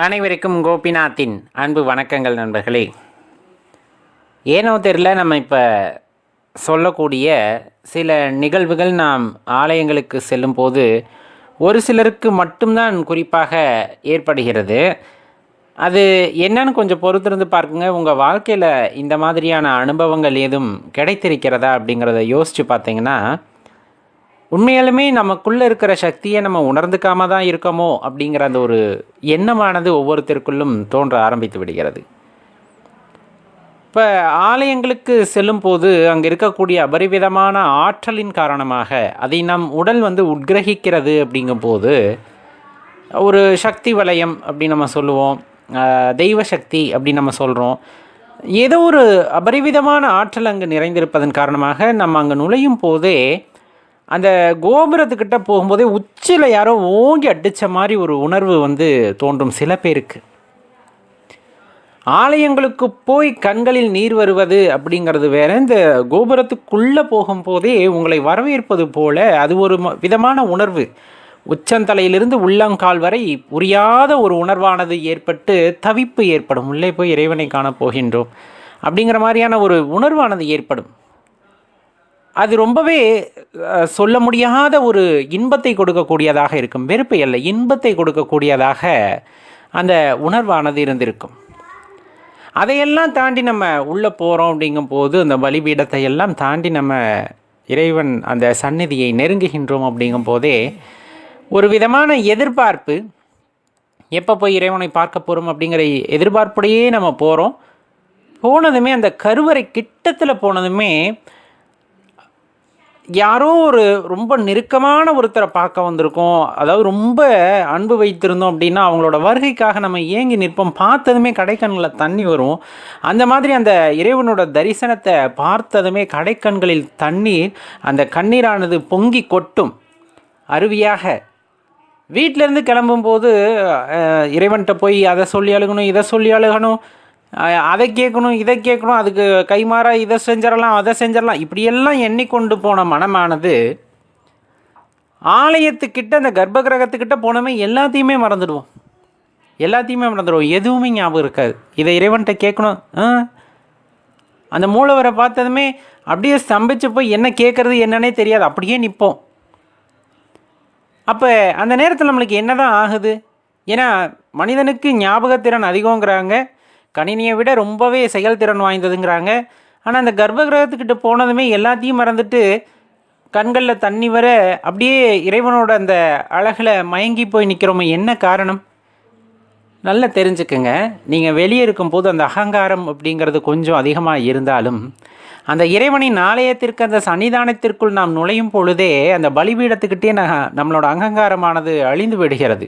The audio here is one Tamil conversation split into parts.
அனைவருக்கும் கோபிநாத்தின் அன்பு வணக்கங்கள் நண்பர்களே. ஏனோ தெரில நம்ம இப்போ சொல்லக்கூடிய சில நிகழ்வுகள் நாம் ஆலயங்களுக்கு செல்லும்போது ஒரு சிலருக்கு மட்டும்தான் குறிப்பாக ஏற்படுகிறது. அது என்னன்னு கொஞ்சம் பொறுத்திருந்து பார்க்குங்க. உங்கள் வாழ்க்கையில் இந்த மாதிரியான அனுபவங்கள் ஏதும் கிடைத்திருக்கிறதா அப்படிங்கிறத யோசித்து பார்த்தீங்கன்னா உண்மையாலுமே நமக்குள்ளே இருக்கிற சக்தியை நம்ம உணர்ந்துக்காம தான் இருக்கோமோ அப்படிங்கிற அந்த ஒரு எண்ணமானது ஒவ்வொருத்தருக்குள்ளும் தோன்ற ஆரம்பித்து விடுகிறது. இப்போ ஆலயங்களுக்கு செல்லும் போது அங்கே இருக்கக்கூடிய அபரிவிதமான ஆற்றலின் காரணமாக அதை நம் உடல் வந்து உட்கிரகிக்கிறது அப்படிங்கும்போது ஒரு சக்தி வலயம் அப்படின்னு நம்ம சொல்லுவோம் தெய்வ சக்தி அப்படின்னு நம்ம சொல்கிறோம் ஏதோ ஒரு அபரிவிதமான ஆற்றல் அங்கு நிறைந்திருப்பதன் காரணமாக நம்ம அங்கே நுழையும் போதே அந்த கோபுரத்துக்கிட்ட போகும்போதே உச்சியில் யாரோ ஓங்கி அடித்த மாதிரி ஒரு உணர்வு வந்து தோன்றும் சில பேருக்கு. ஆலயங்களுக்கு போய் கண்களில் நீர் வருவது அப்படிங்கிறது வேற. இந்த கோபுரத்துக்குள்ளே போகும்போதே உங்களை வரவேற்பது போல அது ஒரு ம- விதமான உணர்வு. உச்சந்தலையிலிருந்து உள்ளங்கால் வரை புரியாத ஒரு உணர்வானது ஏற்பட்டு தவிப்பு ஏற்படும். உள்ளே போய் இறைவனை காணப் போகின்றோம். அப்படிங்கிற மாதிரியான ஒரு உணர்வானது ஏற்படும். அது ரொம்பவே சொல்ல முடியாத ஒரு இன்பத்தை கொடுக்கக்கூடியதாக இருக்கும். வெறுப்பை அல்ல இன்பத்தை கொடுக்கக்கூடியதாக அந்த உணர்வானது இருந்திருக்கும். அதையெல்லாம் தாண்டி நம்ம உள்ளே போகிறோம் அப்படிங்கும்போது அந்த பலிபீடத்தை எல்லாம் தாண்டி நம்ம இறைவன் அந்த சந்நிதியை நெருங்குகின்றோம் அப்படிங்கும் போதே ஒரு விதமான எதிர்பார்ப்பு எப்போ போய் இறைவனை பார்க்க போகிறோம் அப்படிங்கிற எதிர்பார்ப்போடையே நம்ம போகிறோம் போனதுமே அந்த கருவறை கிட்டத்தில் போனதுமே யாரோ ஒரு ரொம்ப நெருக்கமான ஒருத்தரை பார்க்க வந்திருக்கோம். அதாவது ரொம்ப அன்பு வைத்திருந்தோம் அப்படின்னா அவங்களோட வருகைக்காக நம்ம ஏங்கி நிற்போம். பார்த்ததுமே கடைக்கண்ணில் தண்ணி வரும். அந்த மாதிரி அந்த இறைவனோட தரிசனத்தை பார்த்ததுமே கடைக்கண்களில் தண்ணீர் அந்த கண்ணீரானது பொங்கி கொட்டும். அருவியாக. வீட்டிலேருந்து கிளம்பும்போது இறைவன்கிட்ட போய் அதை சொல்லி அழுகணும் இதை சொல்லி அழுகணும். அதை கேட்கணும் இதை கேட்கணும் அதுக்கு கைமாற இதை செஞ்சிடலாம் அதை செஞ்சிடலாம். இப்படியெல்லாம் எண்ணிக்கொண்டு போன மனமானது ஆலயத்துக்கிட்ட அந்த கர்ப்ப கிரகத்துக்கிட்ட போனோமே எல்லாத்தையுமே மறந்துடுவோம். எல்லாத்தையுமே மறந்துடுவோம். எதுவுமே ஞாபகம் இருக்காது. இதை இறைவன்கிட்ட கேட்கணும். ஆ? அந்த மூலவரை பார்த்ததுமே அப்படியே ஸ்தம்பிச்சு போய் என்ன கேட்குறது என்னன்னே தெரியாது. அப்படியே நிற்போம். அப்போ அந்த நேரத்தில் நம்மளுக்கு என்ன தான் ஆகுது? ஏன்னா மனிதனுக்கு ஞாபகத்திறன் அதிகங்கிறாங்க கணினியை விட ரொம்பவே செயல்திறன் வாய்ந்ததுங்கிறாங்க. ஆனால் அந்த கர்ப்ப கிரகத்துக்கிட்ட போனதுமே எல்லாத்தையும் மறந்துட்டு கண்களில் தண்ணி வர அப்படியே இறைவனோட அந்த அழகில் மயங்கி போய் நிற்கிறோமே என்ன காரணம்? நல்லா தெரிஞ்சுக்குங்க. நீங்கள் வெளியே இருக்கும்போது அந்த அகங்காரம் அப்படிங்கிறது கொஞ்சம் அதிகமாக இருந்தாலும் அந்த இறைவனின் ஆலயத்திற்கு அந்த சன்னிதானத்திற்குள் நாம் நுழையும் பொழுதே அந்த பலிபீடத்துக்கிட்டே ந நம்மளோட அகங்காரமானது அழிந்து விடுகிறது.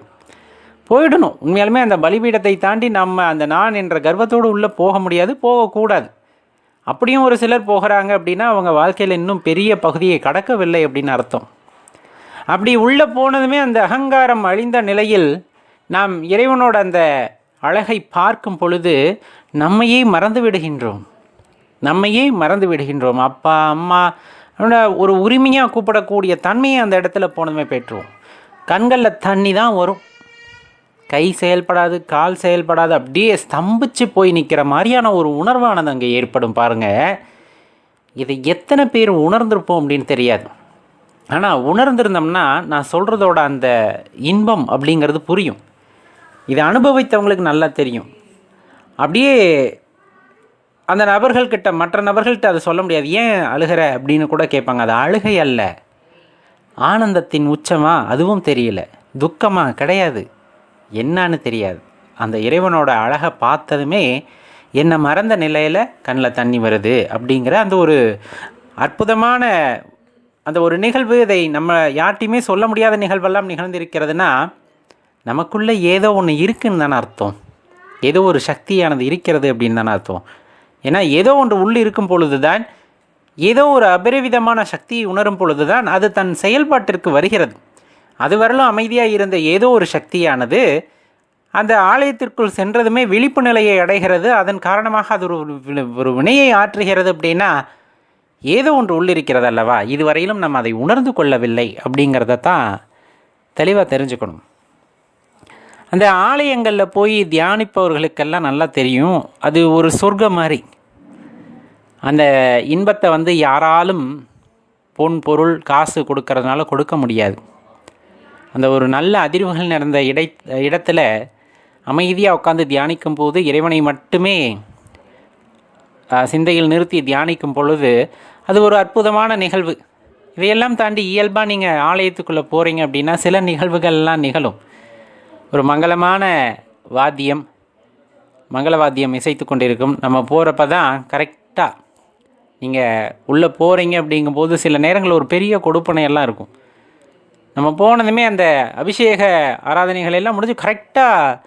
போயிடணும். உண்மையாலுமே அந்த பலிபீடத்தை தாண்டி நம்ம அந்த நான் என்ற கர்வத்தோடு உள்ளே போக முடியாது போகக்கூடாது. அப்படியும் ஒரு சிலர் போகிறாங்க அப்படின்னா அவங்க வாழ்க்கையில் இன்னும் பெரிய பகுதியை கடக்கவில்லை அப்படின்னு அர்த்தம். அப்படி உள்ளே போனதுமே அந்த அகங்காரம் அழிந்த நிலையில் நாம் இறைவனோட அந்த அழகை பார்க்கும் பொழுது நம்மையே மறந்து விடுகின்றோம். நம்மையே மறந்து விடுகின்றோம். அப்பா அம்மா ஒரு உரிமையாக கூப்பிடக்கூடிய தன்மையை அந்த இடத்துல போனதுமே பெற்றுவோம். கண்களில் தண்ணி தான் வரும். கை செயல்படாது கால் செயல்படாது அப்படியே ஸ்தம்பிச்சு போய் நிற்கிற மாதிரியான ஒரு உணர்வானது அங்கே ஏற்படும் பாருங்கள் இதை எத்தனை பேர் உணர்ந்திருப்போம் அப்படின்னு தெரியாது. ஆனால் உணர்ந்திருந்தோம்னா நான் சொல்கிறதோட அந்த இன்பம் அப்படிங்கிறது புரியும். இதை அனுபவித்தவங்களுக்கு நல்லா தெரியும். அப்படியே அந்த நபர்கள்கிட்ட மற்ற நபர்கள்ட்ட அதை சொல்ல முடியாது. ஏன் அழுகிற? அப்படின்னு கூட கேட்பாங்க. அது அழுகை அல்ல. ஆனந்தத்தின் உச்சமாக அதுவும் தெரியல. துக்கமாக கிடையாது. என்னன்னு தெரியாது. அந்த இறைவனோட அழகை பார்த்ததுமே என்னை மறந்த நிலையில் கண்ணில் தண்ணி வருது அப்படிங்கிற அந்த ஒரு அற்புதமான அந்த ஒரு நிகழ்வு. இதை நம்ம யார்ட்டையுமே சொல்ல முடியாத நிகழ்வெல்லாம் நிகழ்ந்திருக்கிறதுனா நமக்குள்ளே ஏதோ ஒன்று இருக்குன்னு தானே அர்த்தம். ஏதோ ஒரு சக்தியானது இருக்கிறது அப்படின்னு தானே அர்த்தம். ஏன்னா ஏதோ ஒன்று உள்ளே இருக்கும் பொழுது தான் ஏதோ ஒரு அபரிவிதமான சக்தியை உணரும் பொழுது தான் அது தன் செயல்பாட்டிற்கு வருகிறது. அதுவரையிலும் அமைதியாக இருந்த ஏதோ ஒரு சக்தியானது அந்த ஆலயத்திற்குள் சென்றதுமே விழிப்பு நிலையை அடைகிறது. அதன் காரணமாக அது ஒரு வி- ஒரு வினையை ஆற்றுகிறது அப்படின்னா ஏதோ ஒன்று உள்ளிருக்கிறது அல்லவா? இதுவரையிலும் நம்ம அதை உணர்ந்து கொள்ளவில்லை அப்படிங்கிறத தான் தெளிவாக தெரிஞ்சுக்கணும். அந்த ஆலயங்களில் போய் தியானிப்பவர்களுக்கெல்லாம் நல்லா தெரியும். அது ஒரு சொர்க்கம் மாதிரி. அந்த இன்பத்தை வந்து யாராலும் பொன் பொருள் காசு கொடுக்கறதுனால கொடுக்க முடியாது. அந்த ஒரு நல்ல அதிர்வுகள் நடந்த இடை இடத்துல அமைதியாக உட்காந்து தியானிக்கும் போது இறைவனை மட்டுமே சிந்தையில் நிறுத்தி தியானிக்கும் பொழுது அது ஒரு அற்புதமான நிகழ்வு. இதையெல்லாம் தாண்டி இயல்பாக நீங்கள் ஆலயத்துக்குள்ளே போகிறீங்க அப்படின்னா சில நிகழ்வுகள்லாம் நிகழும். ஒரு மங்களமான வாத்தியம் மங்கள வாத்தியம் இசைத்து கொண்டிருக்கும். நம்ம போகிறப்ப தான் கரெக்டாக நீங்கள் உள்ளே போகிறீங்க அப்படிங்கும்போது சில நேரங்களில் ஒரு பெரிய கொடுப்பனையெல்லாம் இருக்கும். நம்ம போனதுமே அந்த அபிஷேக ஆராதனைகள் எல்லாம் முடிஞ்சு கரெக்டாக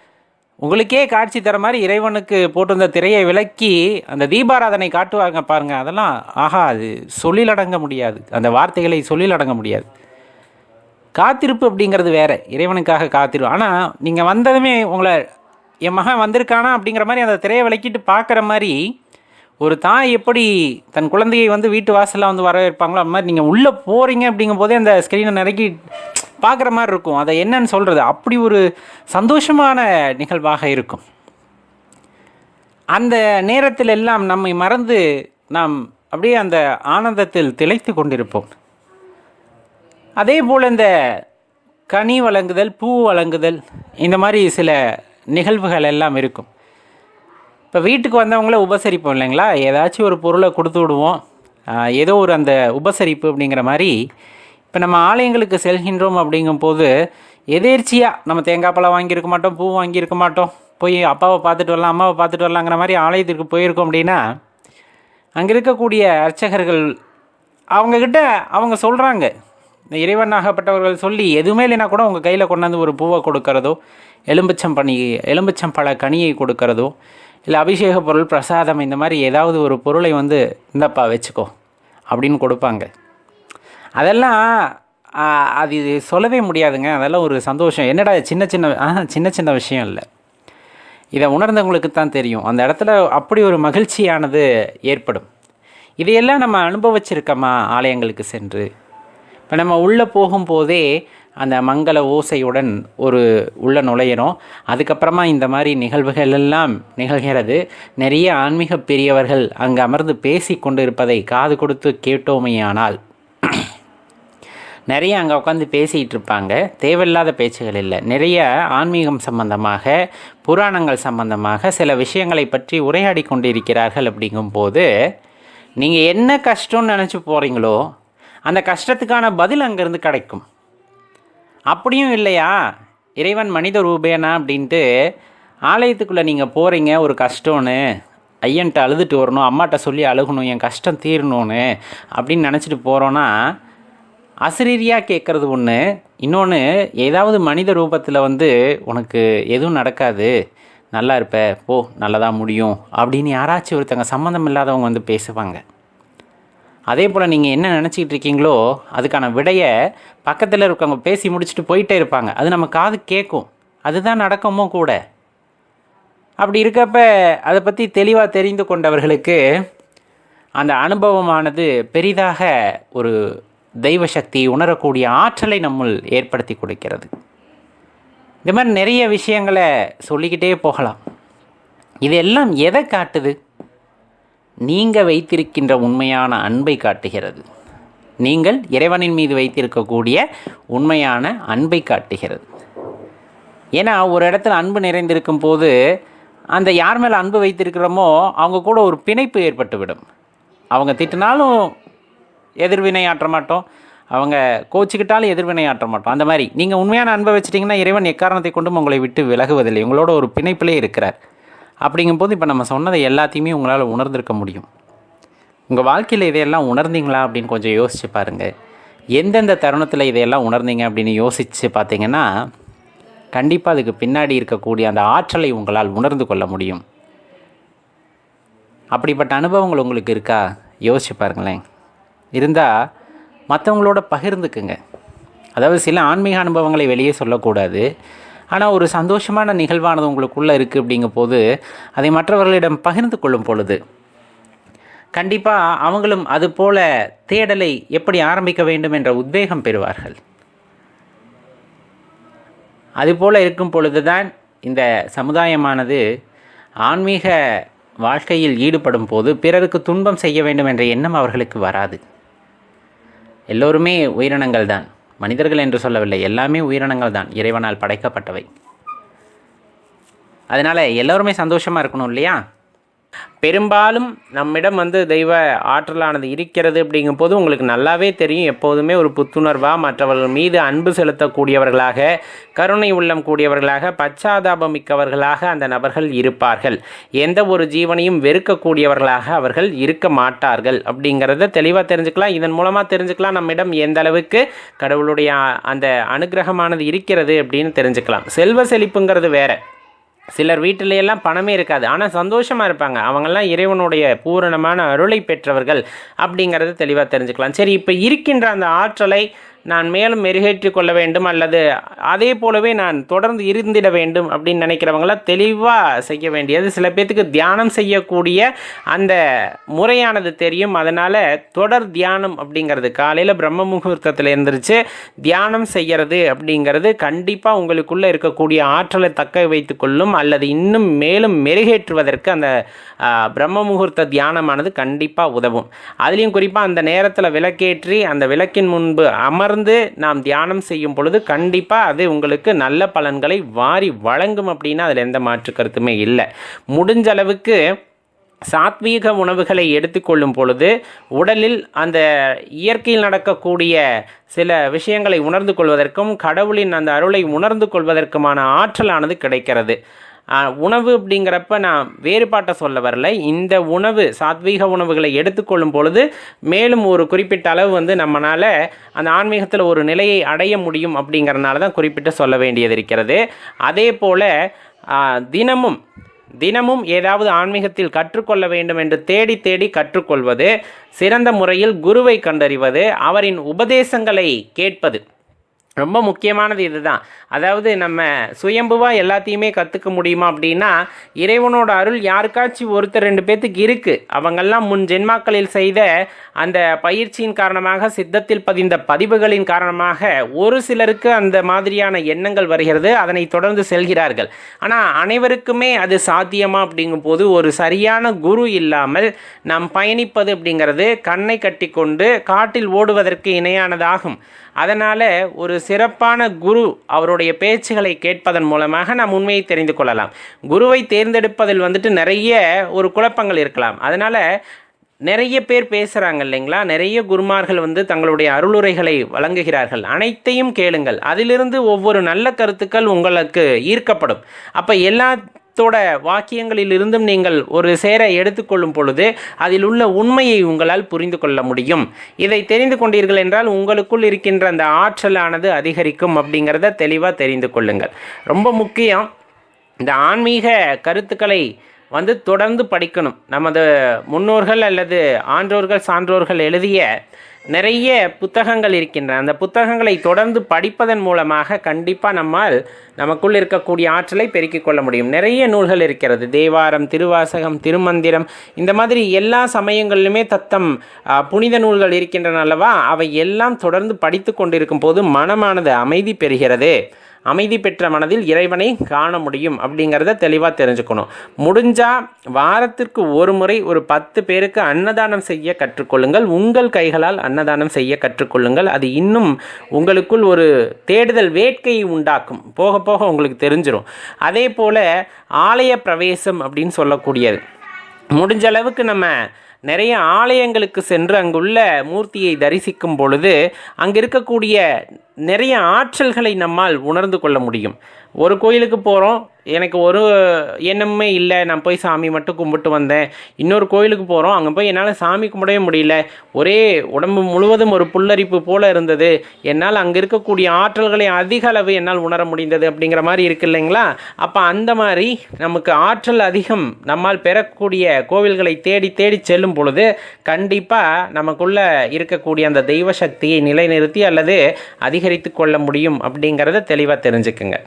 உங்களுக்கே காட்சி தர மாதிரி இறைவனுக்கு போட்டிருந்த திரையை விலக்கி அந்த தீபாராதனை காட்டுவாங்க பாருங்கள் அதெல்லாம் ஆஹா அது சொல்லிலடங்க முடியாது. அந்த வார்த்தைகளை சொல்லிலடங்க முடியாது. காத்திருப்பு அப்படிங்கிறது வேற. இறைவனுக்காக காத்திருப்பு ஆனால் நீங்கள் வந்ததுமே உங்களை என் மகன் வந்திருக்கானா அப்படிங்கிற மாதிரி அந்த திரையை விளக்கிட்டு பார்க்குற மாதிரி ஒரு தாய் எப்படி தன் குழந்தையை வந்து வீட்டு வாசலில் வந்து வரவேற்பாங்களோ அந்த மாதிரி நீங்கள் உள்ளே போகிறீங்க அப்படிங்கும் போதே அந்த ஸ்க்ரீனை நிறக்கி பார்க்குற மாதிரி இருக்கும். அதை என்னன்னு சொல்கிறது அப்படி ஒரு சந்தோஷமான நிகழ்வாக இருக்கும். அந்த நேரத்தில் எல்லாம் நம்மை மறந்து நாம் அப்படியே அந்த ஆனந்தத்தில் திளைத்து கொண்டிருப்போம். அதே போல் இந்த கனி வழங்குதல் பூ வழங்குதல் இந்த மாதிரி சில நிகழ்வுகள் எல்லாம் இருக்கும். இப்போ வீட்டுக்கு வந்தவங்கள உபசரிப்போம் இல்லைங்களா? ஏதாச்சும் ஒரு பொருளை கொடுத்து விடுவோம். ஏதோ ஒரு அந்த உபசரிப்பு அப்படிங்கிற மாதிரி இப்போ நம்ம ஆலயங்களுக்கு செல்கின்றோம் அப்படிங்கும்போது எதேர்ச்சியாக நம்ம தேங்காய் பழம் வாங்கியிருக்க மாட்டோம் பூ வாங்கியிருக்க மாட்டோம் போய் அப்பாவை பார்த்துட்டு வரலாம் அம்மாவை பார்த்துட்டு வரலாங்கிற மாதிரி ஆலயத்திற்கு போயிருக்கோம் அப்படின்னா அங்கே இருக்கக்கூடிய அர்ச்சகர்கள் அவங்கக்கிட்ட அவங்க சொல்கிறாங்க இந்த இறைவனாகப்பட்டவர்கள் சொல்லி எதுவுமே இல்லைனா கூட உங்கள் கையில் கொண்டாந்து ஒரு பூவை கொடுக்கறதோ எலும்பிச்சம் பனி எலும்பிச்சம் பழ கனியை கொடுக்கறதோ இல்லை அபிஷேக பொருள் பிரசாதம் இந்த மாதிரி ஏதாவது ஒரு பொருளை வந்து இந்தப்பா வச்சுக்கோ அப்படின்னு கொடுப்பாங்க. அதெல்லாம் அது இது சொல்லவே முடியாதுங்க. அதெல்லாம் ஒரு சந்தோஷம். என்னடா சின்ன சின்ன ஆ சின்ன சின்ன விஷயம் இல்லை. இதை உணர்ந்தவங்களுக்கு தான் தெரியும். அந்த இடத்துல அப்படி ஒரு மகிழ்ச்சியானது ஏற்படும். இதையெல்லாம் நம்ம அனுபவிச்சிருக்கோமா ஆலயங்களுக்கு சென்று? இப்போ நம்ம உள்ளே போகும்போதே அந்த மங்கள ஓசையுடன் ஒரு உள்ள நுழையிறோம் அதுக்கப்புறமா இந்த மாதிரி நிகழ்வுகள் எல்லாம் நிகழ்கிறது. நிறைய ஆன்மீக பெரியவர்கள் அங்கு அமர்ந்து பேசி கொண்டு இருப்பதை காது கொடுத்து கேட்டோமேயானால் நிறைய அங்கே உட்காந்து பேசிகிட்டு இருப்பாங்க. தேவையில்லாத பேச்சுகள் இல்லை. நிறைய ஆன்மீகம் சம்பந்தமாக புராணங்கள் சம்பந்தமாக சில விஷயங்களை பற்றி உரையாடி கொண்டிருக்கிறார்கள் அப்படிங்கும்போது நீங்கள் என்ன கஷ்டம்னு நினச்சி போகிறீங்களோ அந்த கஷ்டத்துக்கான பதில் அங்கேருந்து கிடைக்கும். அப்படியும் இல்லையா? இறைவன் மனித ரூபேனா அப்படின்ட்டு ஆலயத்துக்குள்ளே நீங்கள் போகிறீங்க ஒரு கஷ்டம்னு. ஐயன்ட்ட அழுதுட்டு வரணும் அம்மாட்ட சொல்லி அழுகணும் என் கஷ்டம் தீரணும்னு அப்படின்னு நினச்சிட்டு போகிறோன்னா அசிரீரியாக கேட்குறது ஒன்று இன்னொன்று ஏதாவது மனித ரூபத்தில் வந்து உனக்கு எதுவும் நடக்காது நல்லா இருப்ப போ நல்லதாக முடியும் அப்படின்னு யாராச்சும் ஒருத்தங்க சம்மந்தம் இல்லாதவங்க வந்து பேசுவாங்க. அதே போல் நீங்கள் என்ன நினச்சிக்கிட்டு இருக்கீங்களோ அதுக்கான விடையை பக்கத்தில் இருக்கவங்க பேசி முடிச்சுட்டு போயிட்டே இருப்பாங்க. அது நம்ம காது கேட்கும் அதுதான் நடக்குமோ கூட. அப்படி இருக்கப்ப அதை பற்றி தெளிவாக தெரிந்து கொண்டவர்களுக்கு அந்த அனுபவமானது பெரிதாக ஒரு தெய்வ சக்தி உணரக்கூடிய ஆற்றலை நம்முள் ஏற்படுத்தி கொடுக்கிறது. இந்த மாதிரி நிறைய விஷயங்களை சொல்லிக்கிட்டே போகலாம். இதெல்லாம் எதை காட்டுது? நீங்கள் வைத்திருக்கின்ற உண்மையான அன்பை காட்டுகிறது. நீங்கள் இறைவனின் மீது வைத்திருக்கக்கூடிய உண்மையான அன்பை காட்டுகிறது. ஏன்னா ஒரு இடத்துல அன்பு நிறைந்திருக்கும் போது அந்த யார் மேலே அன்பு வைத்திருக்கிறோமோ அவங்க கூட ஒரு பிணைப்பு ஏற்பட்டுவிடும். அவங்க திட்டினாலும் எதிர்வினை ஆற்ற மாட்டோம். அவங்க கோச்சிக்கிட்டாலும் எதிர்வினை ஆற்ற மாட்டோம். அந்த மாதிரி நீங்கள் உண்மையான அன்பை வச்சிட்டிங்கன்னா இறைவன் எக்காரணத்தை கொண்டும் உங்களை விட்டு விலகுவதில்லை. உங்களோட ஒரு பிணைப்பிலே இருக்கிறார். அப்படிங்கும்போது இப்போ நம்ம சொன்னதை எல்லாத்தையுமே உங்களால் உணர்ந்திருக்க முடியும். உங்கள் வாழ்க்கையில் இதையெல்லாம் உணர்ந்தீங்களா அப்படின்னு கொஞ்சம் யோசித்து பாருங்கள் எந்தெந்த தருணத்தில் இதையெல்லாம் உணர்ந்தீங்க அப்படின்னு யோசித்து பார்த்தீங்கன்னா கண்டிப்பாக அதுக்கு பின்னாடி இருக்கக்கூடிய அந்த ஆற்றலை உங்களால் உணர்ந்து கொள்ள முடியும். அப்படிப்பட்ட அனுபவங்கள் உங்களுக்கு இருக்கா? யோசிச்சு பாருங்களேன். இருந்தால் மற்றவங்களோட பகிர்ந்துக்குங்க. அதாவது சில ஆன்மீக அனுபவங்களை வெளியே சொல்லக்கூடாது. ஆனால் ஒரு சந்தோஷமான நிகழ்வானது உங்களுக்குள்ளே இருக்குது அப்படிங்கும் போது அதை மற்றவர்களிடம் பகிர்ந்து கொள்ளும் பொழுது கண்டிப்பாக அவங்களும் அதுபோல தேடலை எப்படி ஆரம்பிக்க வேண்டும் என்ற உத்வேகம் பெறுவார்கள். அதுபோல் இருக்கும் பொழுதுதான் இந்த சமுதாயமானது ஆன்மீக வாழ்க்கையில் ஈடுபடும் போது பிறருக்கு துன்பம் செய்ய வேண்டும் என்ற எண்ணம் அவர்களுக்கு வராது. எல்லோருமே உயிரினங்கள் தான் மனிதர்கள் என்று சொல்லவில்லை. எல்லாமே உயிரினங்கள் தான். இறைவனால் படைக்கப்பட்டவை. அதனால் எல்லோருமே சந்தோஷமாக இருக்கணும் இல்லையா? பெரும்பாலும் நம்மிடம் வந்து தெய்வ ஆற்றலானது இருக்கிறது அப்படிங்கும்போது உங்களுக்கு நல்லாவே தெரியும். எப்போதுமே ஒரு புத்துணர்வாக மற்றவர்கள் மீது அன்பு செலுத்தக்கூடியவர்களாக கருணை உள்ளம் கூடியவர்களாக பச்சாதாபம் மிக்கவர்களாக அந்த நபர்கள் இருப்பார்கள். எந்த ஒரு ஜீவனையும் வெறுக்கக்கூடியவர்களாக அவர்கள் இருக்க மாட்டார்கள் அப்படிங்கிறத தெளிவாக தெரிஞ்சுக்கலாம். இதன் மூலமாக தெரிஞ்சுக்கலாம் நம்மிடம் எந்த அளவுக்கு கடவுளுடைய அந்த அனுகிரகமானது இருக்கிறது அப்படின்னு தெரிஞ்சுக்கலாம். செல்வ செழிப்புங்கிறது வேறு. சிலர் வீட்டிலையெல்லாம் பணமே இருக்காது. ஆனால் சந்தோஷமாக இருப்பாங்க. அவங்கெல்லாம் இறைவனுடைய பூரணமான அருளை பெற்றவர்கள் அப்படிங்கிறத தெளிவாக தெரிஞ்சுக்கலாம். சரி இப்போ இருக்கின்ற அந்த ஆற்றலை நான் மேலும் மெருகேற்றி கொள்ள வேண்டும் அல்லது அதே போலவே நான் தொடர்ந்து இருந்திட வேண்டும் அப்படின்னு நினைக்கிறவங்களாம் தெளிவாக செய்ய வேண்டியது. சில பேர்த்துக்கு தியானம் செய்யக்கூடிய அந்த முறையானது தெரியும். அதனால் தொடர் தியானம் அப்படிங்கிறது காலையில் பிரம்ம முகூர்த்தத்தில் எழுந்திரிச்சு தியானம் செய்கிறது அப்படிங்கிறது கண்டிப்பாக உங்களுக்குள்ளே இருக்கக்கூடிய ஆற்றலை தக்க வைத்துக்கொள்ளும் அல்லது இன்னும் மேலும் மெருகேற்றுவதற்கு அந்த பிரம்ம முகூர்த்த தியானமானது கண்டிப்பாக உதவும். அதுலேயும் குறிப்பாக அந்த நேரத்தில் விளக்கேற்றி அந்த விளக்கின் முன்பு அமர்ந்து நாம் தியானம் செய்யும் பொழுது கண்டிப்பாக அது உங்களுக்கு நல்ல பலன்களை வாரி வழங்கும் அப்படின்னா அதில் எந்த மாற்று கருத்துமே இல்லை. முடிஞ்ச அளவுக்கு சாத்வீக உணவுகளை எடுத்துக்கொள்ளும் பொழுது உடலில் அந்த இயற்கையில் நடக்கக்கூடிய சில விஷயங்களை உணர்ந்து கொள்வதற்கும் கடவுளின் அந்த அருளை உணர்ந்து கொள்வதற்குமான ஆற்றலானது கிடைக்கிறது. உணவு அப்படிங்கிறப்ப நான் வேறுபாட்டை சொல்ல வரல. இந்த உணவு சாத்வீக உணவுகளை எடுத்துக்கொள்ளும் பொழுது மேலும் ஒரு குறிப்பிட்ட அளவு வந்து நம்மளால் அந்த ஆன்மீகத்தில் ஒரு நிலையை அடைய முடியும் அப்படிங்கிறனால தான் குறிப்பிட்டு சொல்ல வேண்டியது இருக்கிறது. அதே போல் தினமும் தினமும் ஏதாவது ஆன்மீகத்தில் கற்றுக்கொள்ள வேண்டும் என்று தேடி தேடி கற்றுக்கொள்வது சிறந்த முறையில் குருவை கண்டறிவது அவரின் உபதேசங்களை கேட்பது. ரொம்ப முக்கியமானது இதுதான். அதாவது நம்ம சுயம்புவாக எல்லாத்தையுமே கற்றுக்க முடியுமா அப்படின்னா இறைவனோட அருள் யாருக்காச்சும் ஒருத்தர் ரெண்டு பேர்த்துக்கு இருக்குது அவங்கெல்லாம் முன் ஜென்மாக்களில் செய்த அந்த பயிற்சியின் காரணமாக சித்தத்தில் பதிந்த பதிவுகளின் காரணமாக ஒரு சிலருக்கு அந்த மாதிரியான எண்ணங்கள் வருகிறது. அதனை தொடர்ந்து செல்கிறார்கள். ஆனால் அனைவருக்குமே அது சாத்தியமா அப்படிங்கும்போது ஒரு சரியான குரு இல்லாமல் நாம் பயணிப்பது அப்படிங்கிறது கண்ணை கட்டி கொண்டு காட்டில் ஓடுவதற்கு இணையானதாகும். அதனால் ஒரு சிறப்பான குரு அவருடைய பேச்சுகளை கேட்பதன் மூலமாக நாம் உண்மையை தெரிந்து கொள்ளலாம். குருவை தேர்ந்தெடுப்பதில் வந்துட்டு நிறைய ஒரு குழப்பங்கள் இருக்கலாம். அதனால் நிறைய பேர் பேசுகிறாங்க இல்லைங்களா? நிறைய குருமார்கள் வந்து தங்களுடைய அருளுரைகளை வழங்குகிறார்கள். அனைத்தையும் கேளுங்கள். அதிலிருந்து ஒவ்வொரு நல்ல கருத்துக்கள் உங்களுக்கு ஈர்க்கப்படும். அப்போ எல்லா தோட வாக்கியங்களில் இருந்தும் நீங்கள் ஒரு சேர எடுத்துக்கொள்ளும் பொழுது அதில் உள்ள உண்மையை உங்களால் புரிந்து கொள்ள முடியும். இதை தெரிந்து கொண்டீர்கள் என்றால் உங்களுக்குள் இருக்கின்ற அந்த ஆற்றலானது அதிகரிக்கும் அப்படிங்கிறத தெளிவாக தெரிந்து கொள்ளுங்கள். ரொம்ப முக்கியம் இந்த ஆன்மீக கருத்துக்களை வந்து தொடர்ந்து படிக்கணும். நமது முன்னோர்கள் அல்லது ஆன்றோர்கள் சான்றோர்கள் எழுதிய நிறைய புத்தகங்கள் இருக்கின்றன. அந்த புத்தகங்களை தொடர்ந்து படிப்பதன் மூலமாக கண்டிப்பாக நம்மால் நமக்குள் இருக்கக்கூடிய ஆற்றலை பெருக்கிக் கொள்ள முடியும். நிறைய நூல்கள் இருக்கிறது. தேவாரம் திருவாசகம் திருமந்திரம் இந்த மாதிரி எல்லா சமயங்களிலுமே தத்தம் புனித நூல்கள் இருக்கின்றன அல்லவா? அவை எல்லாம் தொடர்ந்து படித்து கொண்டிருக்கும் போது மனமானது அமைதி பெறுகிறது. அமைதி பெற்ற மனதில் இறைவனை காண முடியும் அப்படிங்கிறத தெளிவாக தெரிஞ்சுக்கணும். முடிஞ்சால் வாரத்திற்கு ஒரு முறை ஒரு பத்து பேருக்கு அன்னதானம் செய்ய கற்றுக்கொள்ளுங்கள். உங்கள் கைகளால் அன்னதானம் செய்ய கற்றுக்கொள்ளுங்கள். அது இன்னும் உங்களுக்குள் ஒரு தேடுதல் வேட்கையை உண்டாக்கும். போக போக உங்களுக்கு தெரிஞ்சிடும் அதே போல் ஆலய பிரவேசம் அப்படின்னு சொல்லக்கூடியது. முடிஞ்ச அளவுக்கு நம்ம நிறைய ஆலயங்களுக்கு சென்று அங்குள்ள மூர்த்தியை தரிசிக்கும் பொழுது அங்கே இருக்கக்கூடிய நிறைய ஆற்றல்களை நம்மால் உணர்ந்து கொள்ள முடியும். ஒரு கோயிலுக்கு போகிறோம் எனக்கு ஒரு எண்ணமே இல்லை நான் போய் சாமி மட்டும் கும்பிட்டு வந்தேன். இன்னொரு கோயிலுக்கு போகிறோம் அங்கே போய் என்னால் சாமி கும்பிடவே முடியல. ஒரே உடம்பு முழுவதும் ஒரு புல்லரிப்பு போல் இருந்தது. என்னால் அங்கே இருக்கக்கூடிய ஆற்றல்களை அதிக அளவு என்னால் உணர முடிந்தது அப்படிங்கிற மாதிரி இருக்கு இல்லைங்களா? அப்போ அந்த மாதிரி நமக்கு ஆற்றல் அதிகம் நம்மால் பெறக்கூடிய கோவில்களை தேடி தேடி செல்லும் பொழுது கண்டிப்பாக நமக்குள்ளே இருக்கக்கூடிய அந்த தெய்வ சக்தியை நிலைநிறுத்தி அல்லது அதிக அதிகரித்து கொள்ள முடியும் அப்படிங்கிறத தெளிவாக தெரிஞ்சுக்குங்க.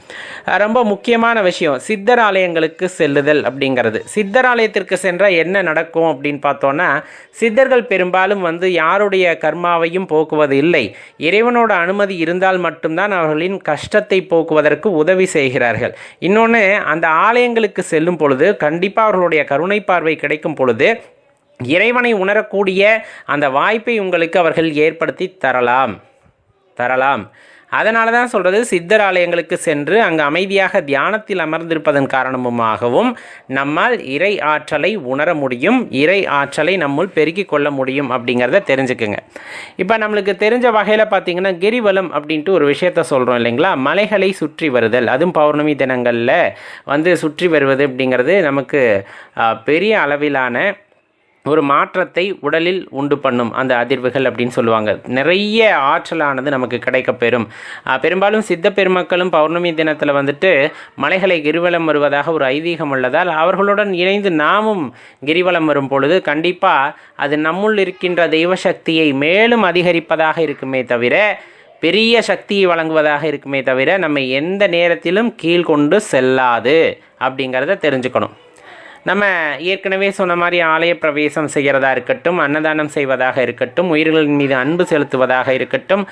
ரொம்ப முக்கியமான விஷயம் சித்தர் ஆலயங்களுக்கு செல்லுதல் அப்படிங்கிறது. சித்தர் ஆலயத்திற்கு சென்றால் என்ன நடக்கும் அப்படின்னு பார்த்தோன்னா சித்தர்கள் பெரும்பாலும் வந்து யாருடைய கர்மாவையும் போக்குவது இல்லை. இறைவனோட அனுமதி இருந்தால் மட்டும்தான் அவர்களின் கஷ்டத்தை போக்குவதற்கு உதவி செய்கிறார்கள். இன்னொன்று அந்த ஆலயங்களுக்கு செல்லும் பொழுது கண்டிப்பாக அவர்களுடைய கருணை பார்வை கிடைக்கும் பொழுது இறைவனை உணரக்கூடிய அந்த வாய்ப்பை உங்களுக்கு அவர்கள் ஏற்படுத்தி தரலாம். தரலாம். அதனால தான் சொல்கிறது சித்தர் ஆலயங்களுக்கு சென்று அங்கு அமைதியாக தியானத்தில் அமர்ந்திருப்பதன் காரணமுமாகவும் நம்மால் இறை ஆற்றலை உணர முடியும் இறை ஆற்றலை நம்முள் பெருக்கிக் கொள்ள முடியும் அப்படிங்கிறத தெரிஞ்சுக்குங்க. இப்போ நம்மளுக்கு தெரிஞ்ச வகையில் பார்த்தீங்கன்னா கிரிவலம் அப்படின்ட்டு ஒரு விஷயத்த சொல்கிறோம் இல்லைங்களா? மலைகளை சுற்றி வருதல். அதுவும் பௌர்ணமி தினங்களில் வந்து சுற்றி வருவது அப்படிங்கிறது நமக்கு பெரிய அளவிலான ஒரு மாற்றத்தை உடலில் உண்டு பண்ணும் அந்த அதிர்வுகள் அப்படின்னு சொல்லுவாங்க. நிறைய ஆற்றலானது நமக்கு கிடைக்கப்பெறும் பெரும்பாலும் சித்த பெருமக்களும் பௌர்ணமி தினத்தில் வந்துட்டு மலைகளை கிரிவலம் வருவதாக ஒரு ஐதீகம் உள்ளதால் அவர்களுடன் இணைந்து நாமும் கிரிவலம் வரும் பொழுது கண்டிப்பாக அது நம்முள் இருக்கின்ற தெய்வ சக்தியை மேலும் அதிகரிப்பதாக இருக்குமே தவிர பெரிய சக்தியை வழங்குவதாக இருக்குமே தவிர நம்ம எந்த நேரத்திலும் கீழ்கொண்டு செல்லாது அப்படிங்கிறத தெரிஞ்சுக்கணும். நம்ம ஏற்கனவே சொன்ன மாதிரி ஆலய பிரவேசம் செய்கிறதா இருக்கட்டும் அன்னதானம் செய்வதாக இருக்கட்டும் உயிர்களின் மீது அன்பு செலுத்துவதாக இருக்கட்டும்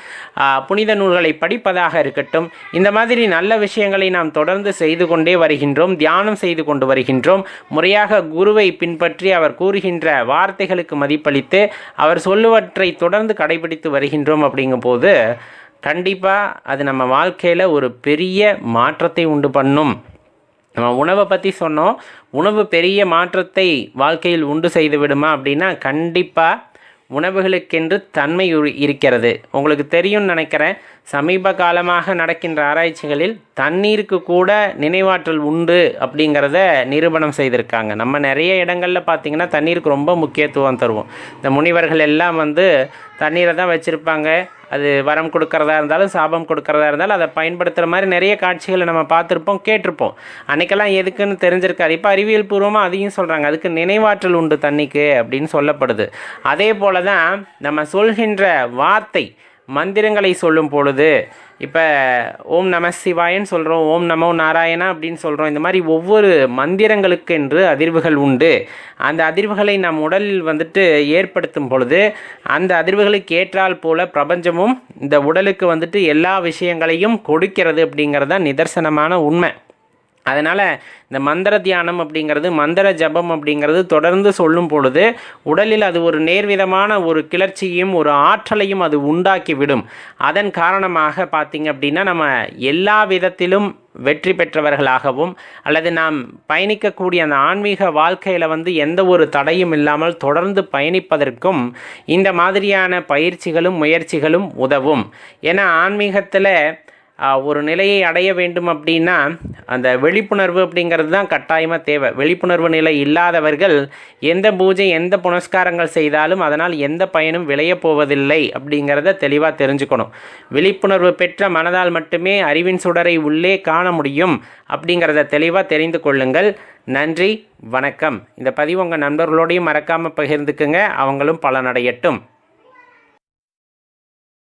புனித நூல்களை படிப்பதாக இருக்கட்டும் இந்த மாதிரி நல்ல விஷயங்களை நாம் தொடர்ந்து செய்து கொண்டே வருகின்றோம் தியானம் செய்து கொண்டு வருகின்றோம். முறையாக குருவை பின்பற்றி அவர் கூறுகின்ற வார்த்தைகளுக்கு மதிப்பளித்து அவர் சொல்லுவற்றை தொடர்ந்து கடைபிடித்து வருகின்றோம் அப்படிங்கும்போது கண்டிப்பாக அது நம்ம வாழ்க்கையில் ஒரு பெரிய மாற்றத்தை உண்டு பண்ணும். நம்ம உணவை பற்றி சொன்னோம். உணவு பெரிய மாற்றத்தை வாழ்க்கையில் உண்டு செய்து விடுமா அப்படின்னா கண்டிப்பாக உணவுகளுக்கென்று தன்மை இருக்கிறது. உங்களுக்கு தெரியும்னு நினைக்கிறேன். சமீப காலமாக நடக்கின்ற ஆராய்ச்சிகளில் தண்ணீருக்கு கூட நினைவாற்றல் உண்டு அப்படிங்கிறத நிரூபணம் செய்திருக்காங்க. நம்ம நிறைய இடங்களில் பார்த்திங்கன்னா தண்ணீருக்கு ரொம்ப முக்கியத்துவம் தருவோம். இந்த முனிவர்கள் எல்லாம் வந்து தண்ணீரை தான் வச்சுருப்பாங்க. அது வரம் கொடுக்கறதா இருந்தாலும் சாபம் கொடுக்கறதா இருந்தாலும் அதை பயன்படுத்துகிற மாதிரி நிறைய காட்சிகளை நம்ம பார்த்துருப்போம் கேட்டிருப்போம். அன்றைக்கெல்லாம் எதுக்குன்னு தெரிஞ்சிருக்காரு இப்போ அறிவியல் பூர்வமாக அதையும் சொல்கிறாங்க அதுக்கு நினைவாற்றல் உண்டு தண்ணிக்கு அப்படின்னு சொல்லப்படுது. அதே போல தான் நம்ம சொல்கின்ற வார்த்தை மந்திரங்களை சொல்லும் பொழுது இப்போ ஓம் நம சிவாயன்னு சொல்கிறோம் ஓம் நமோ நாராயணா அப்படின்னு சொல்கிறோம் இந்த மாதிரி ஒவ்வொரு மந்திரங்களுக்கென்று அதிர்வுகள் உண்டு. அந்த அதிர்வுகளை நம் உடலில் வந்துட்டு ஏற்படுத்தும் பொழுது அந்த அதிர்வுகளுக்கு ஏற்றால் போல பிரபஞ்சமும் இந்த உடலுக்கு வந்துட்டு எல்லா விஷயங்களையும் கொடுக்கிறது அப்படிங்கிறது தான் நிதர்சனமான உண்மை. அதனால் இந்த மந்திர தியானம் அப்படிங்கிறது மந்திர ஜபம் அப்படிங்கிறது தொடர்ந்து சொல்லும் பொழுது உடலில் அது ஒரு நேர்விதமான ஒரு கிளர்ச்சியும் ஒரு ஆற்றலையும் அது உண்டாக்கி விடும் அதன் காரணமாக பார்த்தீங்க அப்படின்னா நம்ம எல்லா விதத்திலும் வெற்றி பெற்றவர்களாகவும் அல்லது நாம் பயணிக்கக்கூடிய அந்த ஆன்மீக வாழ்க்கையில் வந்து எந்த ஒரு தடையும் இல்லாமல் தொடர்ந்து பயணிப்பதற்கும் இந்த மாதிரியான பயிற்சிகளும் முயற்சிகளும் உதவும். ஏன்னா ஆன்மீகத்தில் ஒரு நிலையை அடைய வேண்டும் அப்படின்னா அந்த விழிப்புணர்வு அப்படிங்கிறது தான் கட்டாயமாக தேவை. விழிப்புணர்வு நிலை இல்லாதவர்கள் எந்த பூஜை எந்த புனஸ்காரங்கள் செய்தாலும் அதனால் எந்த பயனும் விளையப்போவதில்லை அப்படிங்கிறத தெளிவாக தெரிஞ்சுக்கணும். விழிப்புணர்வு பெற்ற மனதால் மட்டுமே அறிவின் சுடரை உள்ளே காண முடியும் அப்படிங்கிறத தெளிவாக தெரிந்து கொள்ளுங்கள். நன்றி வணக்கம். இந்த பதிவு உங்கள் நண்பர்களோடையும் மறக்காமல் பகிர்ந்துக்குங்க. அவங்களும் பலனடையட்டும்.